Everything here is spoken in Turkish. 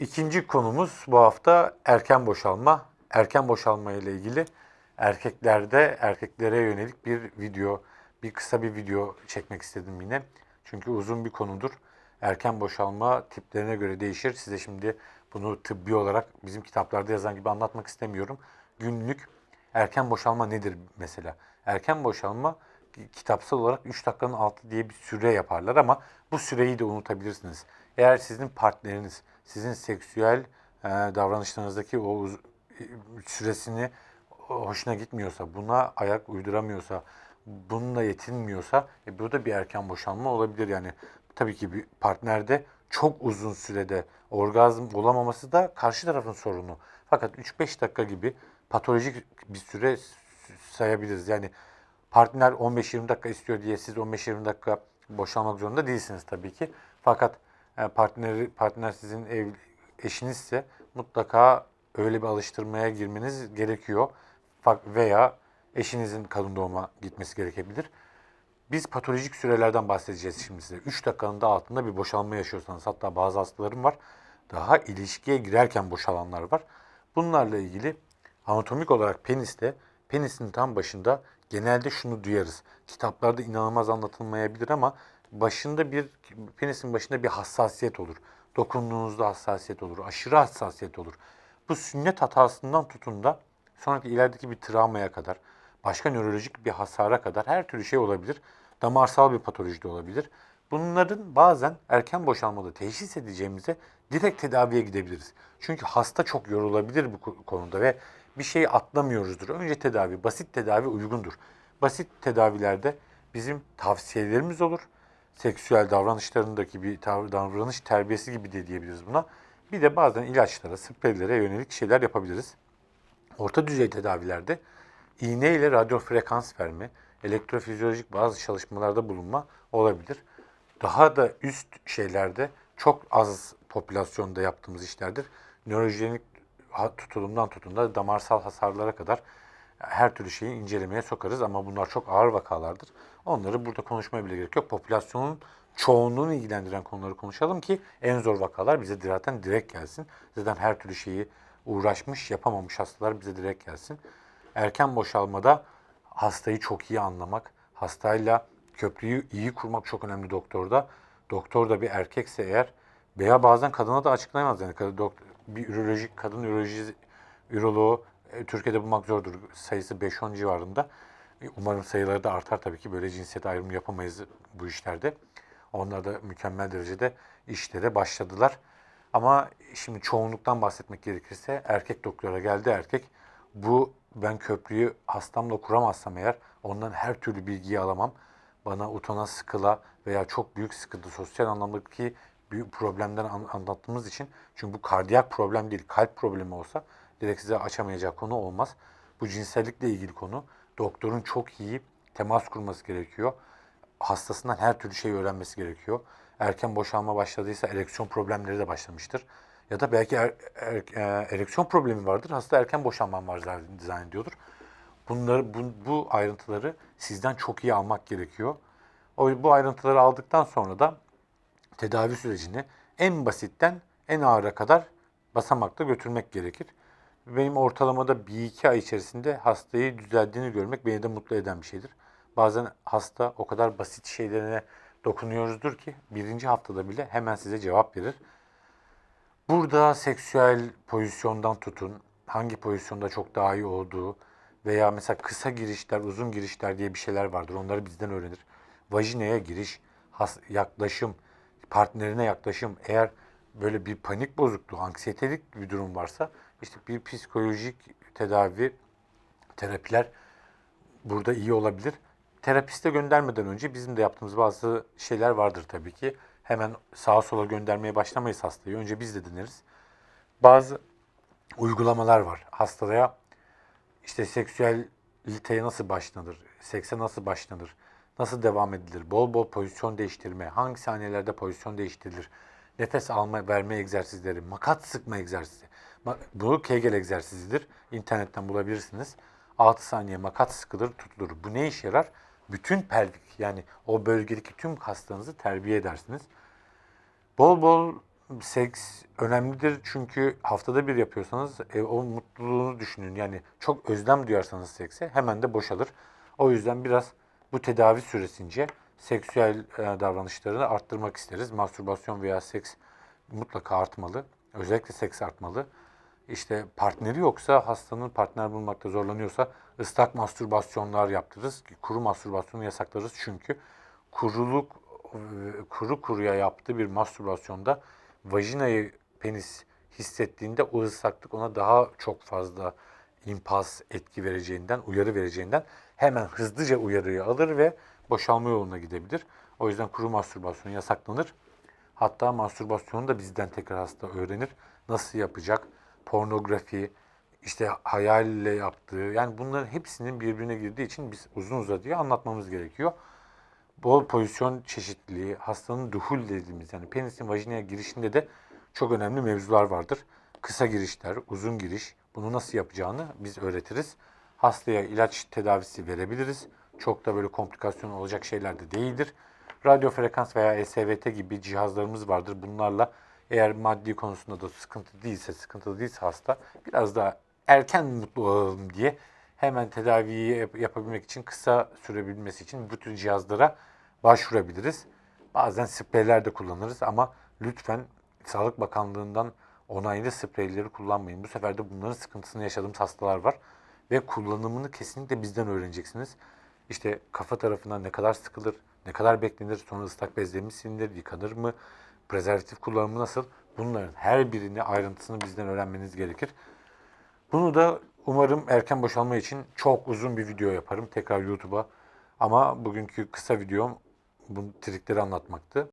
İkinci konumuz bu hafta erken boşalma. Erken boşalma ile ilgili erkeklerde erkeklere yönelik bir video, bir kısa bir video çekmek istedim yine. Çünkü uzun bir konudur. Erken boşalma tiplerine göre değişir. Size şimdi bunu tıbbi olarak bizim kitaplarda yazan gibi anlatmak istemiyorum. Günlük erken boşalma nedir mesela? Erken boşalma kitapsal olarak 3 dakikanın altı diye bir süre yaparlar ama bu süreyi de unutabilirsiniz. Eğer sizin partneriniz sizin seksüel e, davranışlarınızdaki o uz- e, süresini hoşuna gitmiyorsa, buna ayak uyduramıyorsa, bununla yetinmiyorsa e, burada bir erken boşanma olabilir. Yani tabii ki bir partnerde çok uzun sürede orgazm olamaması da karşı tarafın sorunu. Fakat 3-5 dakika gibi patolojik bir süre sayabiliriz. Yani partner 15-20 dakika istiyor diye siz 15-20 dakika boşanmak zorunda değilsiniz tabii ki. Fakat partneri partner sizin ev eşinizse mutlaka öyle bir alıştırmaya girmeniz gerekiyor. Veya eşinizin kadın doğuma gitmesi gerekebilir. Biz patolojik sürelerden bahsedeceğiz şimdi size. 3 dakikanın da altında bir boşalma yaşıyorsanız hatta bazı hastalarım var. Daha ilişkiye girerken boşalanlar var. Bunlarla ilgili anatomik olarak peniste penisin tam başında genelde şunu duyarız. Kitaplarda inanılmaz anlatılmayabilir ama başında bir penisin başında bir hassasiyet olur. Dokunduğunuzda hassasiyet olur. Aşırı hassasiyet olur. Bu sünnet hatasından tutun da sonraki ilerideki bir travmaya kadar, başka nörolojik bir hasara kadar her türlü şey olabilir. Damarsal bir patoloji de olabilir. Bunların bazen erken boşalmada teşhis edeceğimize direkt tedaviye gidebiliriz. Çünkü hasta çok yorulabilir bu ko- konuda ve bir şeyi atlamıyoruzdur. Önce tedavi, basit tedavi uygundur. Basit tedavilerde bizim tavsiyelerimiz olur. Seksüel davranışlarındaki bir davranış terbiyesi gibi de diyebiliriz buna. Bir de bazen ilaçlara, spreylere yönelik şeyler yapabiliriz. Orta düzey tedavilerde iğne ile radyo frekans verme, elektrofizyolojik bazı çalışmalarda bulunma olabilir. Daha da üst şeylerde çok az popülasyonda yaptığımız işlerdir. Nörojenik ha- tutulumdan tutun da damarsal hasarlara kadar her türlü şeyi incelemeye sokarız ama bunlar çok ağır vakalardır. Onları burada konuşmaya bile gerek yok. Popülasyonun çoğunluğunu ilgilendiren konuları konuşalım ki en zor vakalar bize zaten direkt gelsin. Zaten her türlü şeyi uğraşmış, yapamamış hastalar bize direkt gelsin. Erken boşalmada hastayı çok iyi anlamak, hastayla köprüyü iyi kurmak çok önemli doktorda. Doktor da bir erkekse eğer veya bazen kadına da açıklayamaz yani doktor, bir ürolojik kadın üroloji üroloğu Türkiye'de bulmak zordur. Sayısı 5-10 civarında. E, Umarım sayıları da artar tabii ki. Böyle cinsiyet ayrımı yapamayız bu işlerde. Onlar da mükemmel derecede işlere başladılar. Ama şimdi çoğunluktan bahsetmek gerekirse erkek doktora geldi erkek. Bu ben köprüyü hastamla kuramazsam eğer ondan her türlü bilgiyi alamam. Bana utana sıkıla veya çok büyük sıkıntı sosyal anlamdaki büyük problemden an- anlattığımız için çünkü bu kardiyak problem değil kalp problemi olsa direkt size açamayacağı konu olmaz. Bu cinsellikle ilgili konu. Doktorun çok iyi temas kurması gerekiyor. Hastasından her türlü şeyi öğrenmesi gerekiyor. Erken boşalma başladıysa ereksiyon problemleri de başlamıştır. Ya da belki er- er- e, ereksiyon problemi vardır. Hasta erken boşanmam var zann- zannediyordur. Bunları bu, bu ayrıntıları sizden çok iyi almak gerekiyor. O bu ayrıntıları aldıktan sonra da tedavi sürecini en basitten en ağıra kadar basamakta götürmek gerekir. Benim ortalamada bir iki ay içerisinde hastayı düzeldiğini görmek beni de mutlu eden bir şeydir. Bazen hasta o kadar basit şeylerine dokunuyoruzdur ki birinci haftada bile hemen size cevap verir. Burada seksüel pozisyondan tutun, hangi pozisyonda çok daha iyi olduğu veya mesela kısa girişler, uzun girişler diye bir şeyler vardır. Onları bizden öğrenir. Vajinaya giriş, has- yaklaşım, partnerine yaklaşım. Eğer böyle bir panik bozukluğu, anksiyetelik bir durum varsa işte bir psikolojik tedavi, terapiler burada iyi olabilir. Terapiste göndermeden önce bizim de yaptığımız bazı şeyler vardır tabii ki. Hemen sağa sola göndermeye başlamayız hastayı. Önce biz de dinleriz. Bazı uygulamalar var. Hastaya işte seksüeliteye nasıl başlanır, sekse nasıl başlanır, nasıl devam edilir, bol bol pozisyon değiştirme, hangi saniyelerde pozisyon değiştirilir, nefes alma verme egzersizleri, makat sıkma egzersizi. Bu Kegel egzersizidir. İnternetten bulabilirsiniz. 6 saniye makat sıkılır, tutulur. Bu ne işe yarar? Bütün pelvik yani o bölgedeki tüm kaslarınızı terbiye edersiniz. Bol bol seks önemlidir çünkü haftada bir yapıyorsanız e, o mutluluğunu düşünün. Yani çok özlem duyarsanız sekse hemen de boşalır. O yüzden biraz bu tedavi süresince seksüel e, davranışlarını arttırmak isteriz. Mastürbasyon veya seks mutlaka artmalı. Özellikle seks artmalı. İşte partneri yoksa hastanın partner bulmakta zorlanıyorsa ıslak mastürbasyonlar yaptırırız. Kuru mastürbasyonu yasaklarız çünkü kuruluk kuru kuruya yaptığı bir mastürbasyonda vajinayı penis hissettiğinde o ıslaklık ona daha çok fazla impas etki vereceğinden, uyarı vereceğinden hemen hızlıca uyarıyı alır ve boşalma yoluna gidebilir. O yüzden kuru mastürbasyon yasaklanır. Hatta mastürbasyonu da bizden tekrar hasta öğrenir. Nasıl yapacak? Pornografi, işte hayalle yaptığı, yani bunların hepsinin birbirine girdiği için biz uzun uzadıya anlatmamız gerekiyor. Bol pozisyon çeşitliliği, hastanın duhul dediğimiz yani penisin vajinaya girişinde de çok önemli mevzular vardır. Kısa girişler, uzun giriş, bunu nasıl yapacağını biz öğretiriz. Hastaya ilaç tedavisi verebiliriz. Çok da böyle komplikasyon olacak şeyler de değildir. Radyo frekans veya ESVT gibi cihazlarımız vardır. Bunlarla eğer maddi konusunda da sıkıntı değilse, sıkıntılı değilse hasta biraz daha erken mutlu olalım diye hemen tedaviyi yap- yapabilmek için kısa sürebilmesi için bu tür cihazlara başvurabiliriz. Bazen spreyler de kullanırız ama lütfen Sağlık Bakanlığı'ndan onaylı spreyleri kullanmayın. Bu sefer de bunların sıkıntısını yaşadığımız hastalar var ve kullanımını kesinlikle bizden öğreneceksiniz. İşte kafa tarafına ne kadar sıkılır, ne kadar beklenir, sonra ıslak bezle mi silinir, yıkanır mı, prezervatif kullanımı nasıl? Bunların her birini ayrıntısını bizden öğrenmeniz gerekir. Bunu da umarım erken boşalma için çok uzun bir video yaparım tekrar YouTube'a. Ama bugünkü kısa videom bu trikleri anlatmaktı.